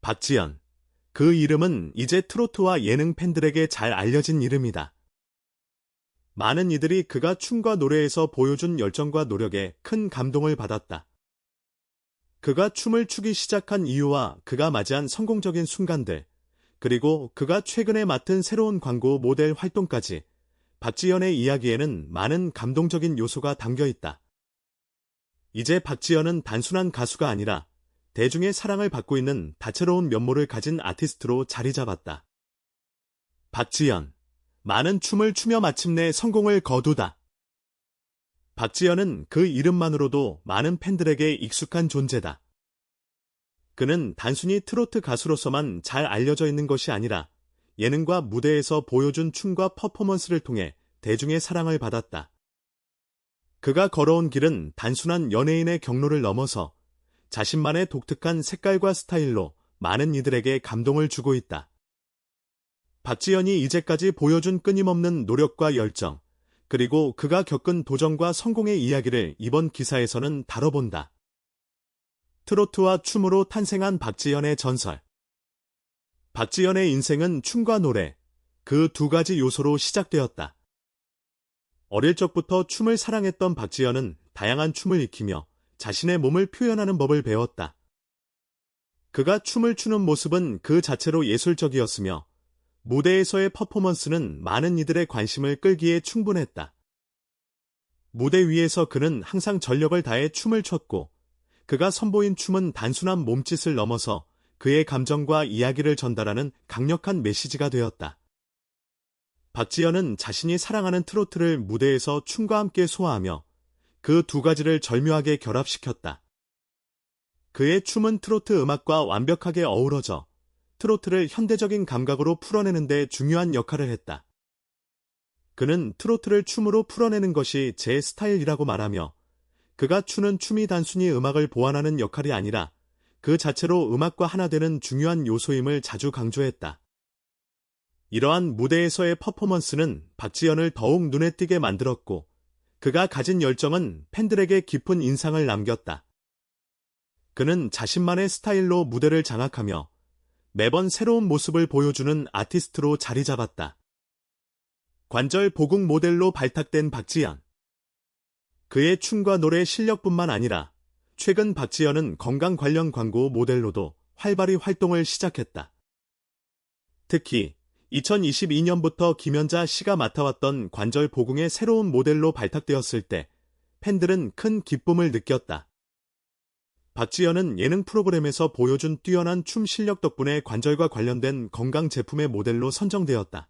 박지연. 그 이름은 이제 트로트와 예능 팬들에게 잘 알려진 이름이다. 많은 이들이 그가 춤과 노래에서 보여준 열정과 노력에 큰 감동을 받았다. 그가 춤을 추기 시작한 이유와 그가 맞이한 성공적인 순간들, 그리고 그가 최근에 맡은 새로운 광고 모델 활동까지 박지연의 이야기에는 많은 감동적인 요소가 담겨 있다. 이제 박지연은 단순한 가수가 아니라 대중의 사랑을 받고 있는 다채로운 면모를 가진 아티스트로 자리 잡았다. 박지연. 많은 춤을 추며 마침내 성공을 거두다. 박지연은 그 이름만으로도 많은 팬들에게 익숙한 존재다. 그는 단순히 트로트 가수로서만 잘 알려져 있는 것이 아니라 예능과 무대에서 보여준 춤과 퍼포먼스를 통해 대중의 사랑을 받았다. 그가 걸어온 길은 단순한 연예인의 경로를 넘어서 자신만의 독특한 색깔과 스타일로 많은 이들에게 감동을 주고 있다. 박지연이 이제까지 보여준 끊임없는 노력과 열정, 그리고 그가 겪은 도전과 성공의 이야기를 이번 기사에서는 다뤄본다. 트로트와 춤으로 탄생한 박지연의 전설. 박지연의 인생은 춤과 노래, 그 두 가지 요소로 시작되었다. 어릴 적부터 춤을 사랑했던 박지연은 다양한 춤을 익히며 자신의 몸을 표현하는 법을 배웠다. 그가 춤을 추는 모습은 그 자체로 예술적이었으며 무대에서의 퍼포먼스는 많은 이들의 관심을 끌기에 충분했다. 무대 위에서 그는 항상 전력을 다해 춤을 췄고 그가 선보인 춤은 단순한 몸짓을 넘어서 그의 감정과 이야기를 전달하는 강력한 메시지가 되었다. 박지연은 자신이 사랑하는 트로트를 무대에서 춤과 함께 소화하며 그 두 가지를 절묘하게 결합시켰다. 그의 춤은 트로트 음악과 완벽하게 어우러져 트로트를 현대적인 감각으로 풀어내는 데 중요한 역할을 했다. 그는 트로트를 춤으로 풀어내는 것이 제 스타일이라고 말하며 그가 추는 춤이 단순히 음악을 보완하는 역할이 아니라 그 자체로 음악과 하나 되는 중요한 요소임을 자주 강조했다. 이러한 무대에서의 퍼포먼스는 박지연을 더욱 눈에 띄게 만들었고 그가 가진 열정은 팬들에게 깊은 인상을 남겼다. 그는 자신만의 스타일로 무대를 장악하며 매번 새로운 모습을 보여주는 아티스트로 자리 잡았다. 관절 보국 모델로 발탁된 박지연. 그의 춤과 노래 실력뿐만 아니라 최근 박지연은 건강 관련 광고 모델로도 활발히 활동을 시작했다. 특히 2022년부터 김연자 씨가 맡아왔던 관절 보궁의 새로운 모델로 발탁되었을 때 팬들은 큰 기쁨을 느꼈다. 박지연은 예능 프로그램에서 보여준 뛰어난 춤 실력 덕분에 관절과 관련된 건강 제품의 모델로 선정되었다.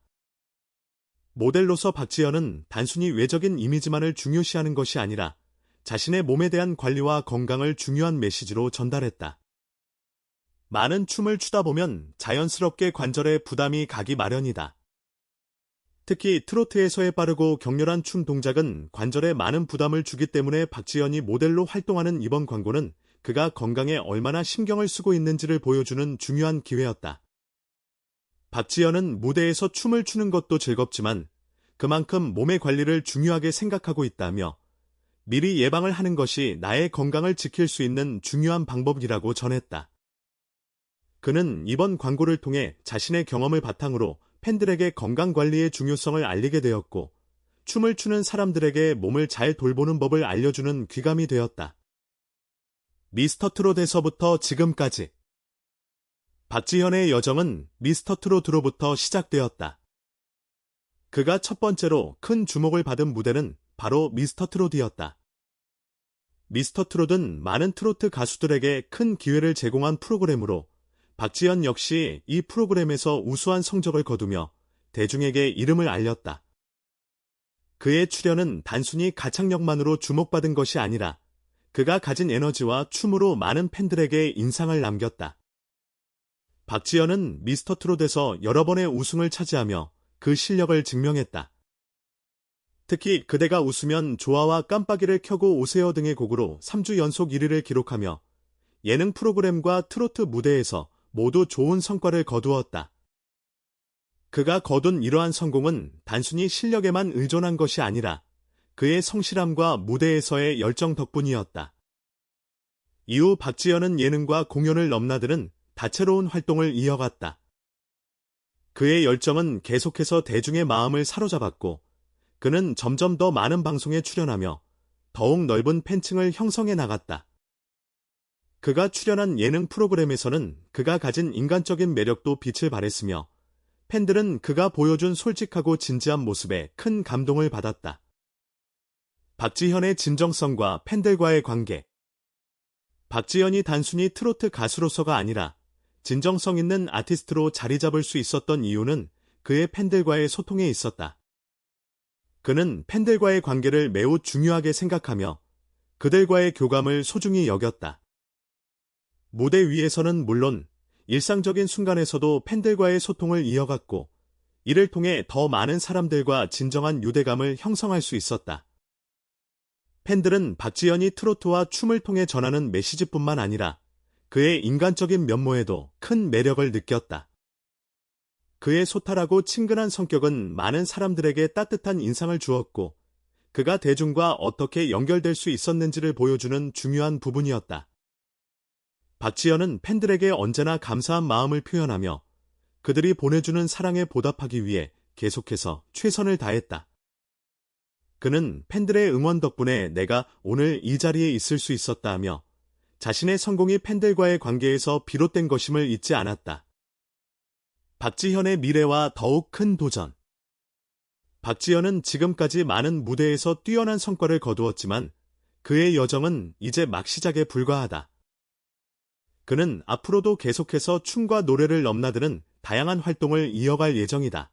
모델로서 박지연은 단순히 외적인 이미지만을 중요시하는 것이 아니라 자신의 몸에 대한 관리와 건강을 중요한 메시지로 전달했다. 많은 춤을 추다 보면 자연스럽게 관절에 부담이 가기 마련이다. 특히 트로트에서의 빠르고 격렬한 춤 동작은 관절에 많은 부담을 주기 때문에 박지연이 모델로 활동하는 이번 광고는 그가 건강에 얼마나 신경을 쓰고 있는지를 보여주는 중요한 기회였다. 박지연은 무대에서 춤을 추는 것도 즐겁지만 그만큼 몸의 관리를 중요하게 생각하고 있다며 미리 예방을 하는 것이 나의 건강을 지킬 수 있는 중요한 방법이라고 전했다. 그는 이번 광고를 통해 자신의 경험을 바탕으로 팬들에게 건강관리의 중요성을 알리게 되었고, 춤을 추는 사람들에게 몸을 잘 돌보는 법을 알려주는 귀감이 되었다. 미스터 트롯에서부터 지금까지 박지현의 여정은 미스터 트롯으로부터 시작되었다. 그가 첫 번째로 큰 주목을 받은 무대는 바로 미스터 트롯이었다. 미스터 트롯은 많은 트로트 가수들에게 큰 기회를 제공한 프로그램으로 박지현 역시 이 프로그램에서 우수한 성적을 거두며 대중에게 이름을 알렸다. 그의 출연은 단순히 가창력만으로 주목받은 것이 아니라 그가 가진 에너지와 춤으로 많은 팬들에게 인상을 남겼다. 박지현은 미스터 트롯에서 여러 번의 우승을 차지하며 그 실력을 증명했다. 특히 그대가 웃으면 좋아와 깜빡이를 켜고 오세요 등의 곡으로 3주 연속 1위를 기록하며 예능 프로그램과 트로트 무대에서 모두 좋은 성과를 거두었다. 그가 거둔 이러한 성공은 단순히 실력에만 의존한 것이 아니라 그의 성실함과 무대에서의 열정 덕분이었다. 이후 박지연은 예능과 공연을 넘나드는 다채로운 활동을 이어갔다. 그의 열정은 계속해서 대중의 마음을 사로잡았고, 그는 점점 더 많은 방송에 출연하며 더욱 넓은 팬층을 형성해 나갔다. 그가 출연한 예능 프로그램에서는 그가 가진 인간적인 매력도 빛을 발했으며 팬들은 그가 보여준 솔직하고 진지한 모습에 큰 감동을 받았다. 박지현의 진정성과 팬들과의 관계 박지현이 단순히 트로트 가수로서가 아니라 진정성 있는 아티스트로 자리 잡을 수 있었던 이유는 그의 팬들과의 소통에 있었다. 그는 팬들과의 관계를 매우 중요하게 생각하며 그들과의 교감을 소중히 여겼다. 무대 위에서는 물론 일상적인 순간에서도 팬들과의 소통을 이어갔고 이를 통해 더 많은 사람들과 진정한 유대감을 형성할 수 있었다. 팬들은 박지현이 트로트와 춤을 통해 전하는 메시지뿐만 아니라 그의 인간적인 면모에도 큰 매력을 느꼈다. 그의 소탈하고 친근한 성격은 많은 사람들에게 따뜻한 인상을 주었고 그가 대중과 어떻게 연결될 수 있었는지를 보여주는 중요한 부분이었다. 박지현은 팬들에게 언제나 감사한 마음을 표현하며 그들이 보내주는 사랑에 보답하기 위해 계속해서 최선을 다했다. 그는 팬들의 응원 덕분에 내가 오늘 이 자리에 있을 수 있었다 하며 자신의 성공이 팬들과의 관계에서 비롯된 것임을 잊지 않았다. 박지현의 미래와 더욱 큰 도전. 박지현은 지금까지 많은 무대에서 뛰어난 성과를 거두었지만 그의 여정은 이제 막 시작에 불과하다. 그는 앞으로도 계속해서 춤과 노래를 넘나드는 다양한 활동을 이어갈 예정이다.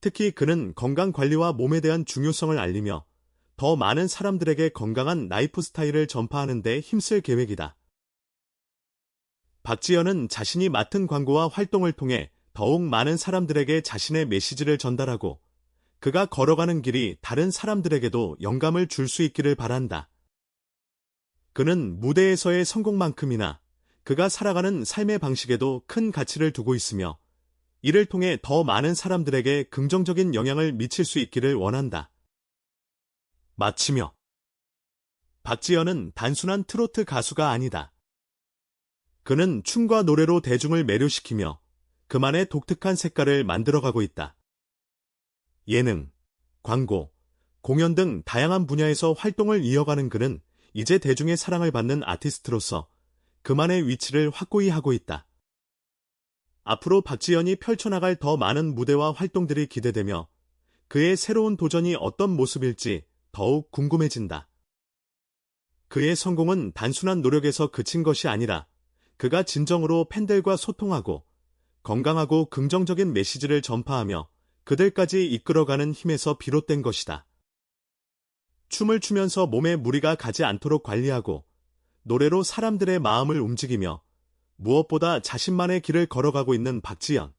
특히 그는 건강 관리와 몸에 대한 중요성을 알리며 더 많은 사람들에게 건강한 라이프 스타일을 전파하는 데 힘쓸 계획이다. 박지현은 자신이 맡은 광고와 활동을 통해 더욱 많은 사람들에게 자신의 메시지를 전달하고 그가 걸어가는 길이 다른 사람들에게도 영감을 줄 수 있기를 바란다. 그는 무대에서의 성공만큼이나 그가 살아가는 삶의 방식에도 큰 가치를 두고 있으며 이를 통해 더 많은 사람들에게 긍정적인 영향을 미칠 수 있기를 원한다. 마치며 박지현은 단순한 트로트 가수가 아니다. 그는 춤과 노래로 대중을 매료시키며 그만의 독특한 색깔을 만들어가고 있다. 예능, 광고, 공연 등 다양한 분야에서 활동을 이어가는 그는 이제 대중의 사랑을 받는 아티스트로서 그만의 위치를 확고히 하고 있다. 앞으로 박지현이 펼쳐나갈 더 많은 무대와 활동들이 기대되며 그의 새로운 도전이 어떤 모습일지 더욱 궁금해진다. 그의 성공은 단순한 노력에서 그친 것이 아니라 그가 진정으로 팬들과 소통하고 건강하고 긍정적인 메시지를 전파하며 그들까지 이끌어가는 힘에서 비롯된 것이다. 춤을 추면서 몸에 무리가 가지 않도록 관리하고 노래로 사람들의 마음을 움직이며 무엇보다 자신만의 길을 걸어가고 있는 박지연.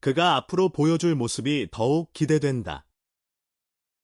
그가 앞으로 보여줄 모습이 더욱 기대된다.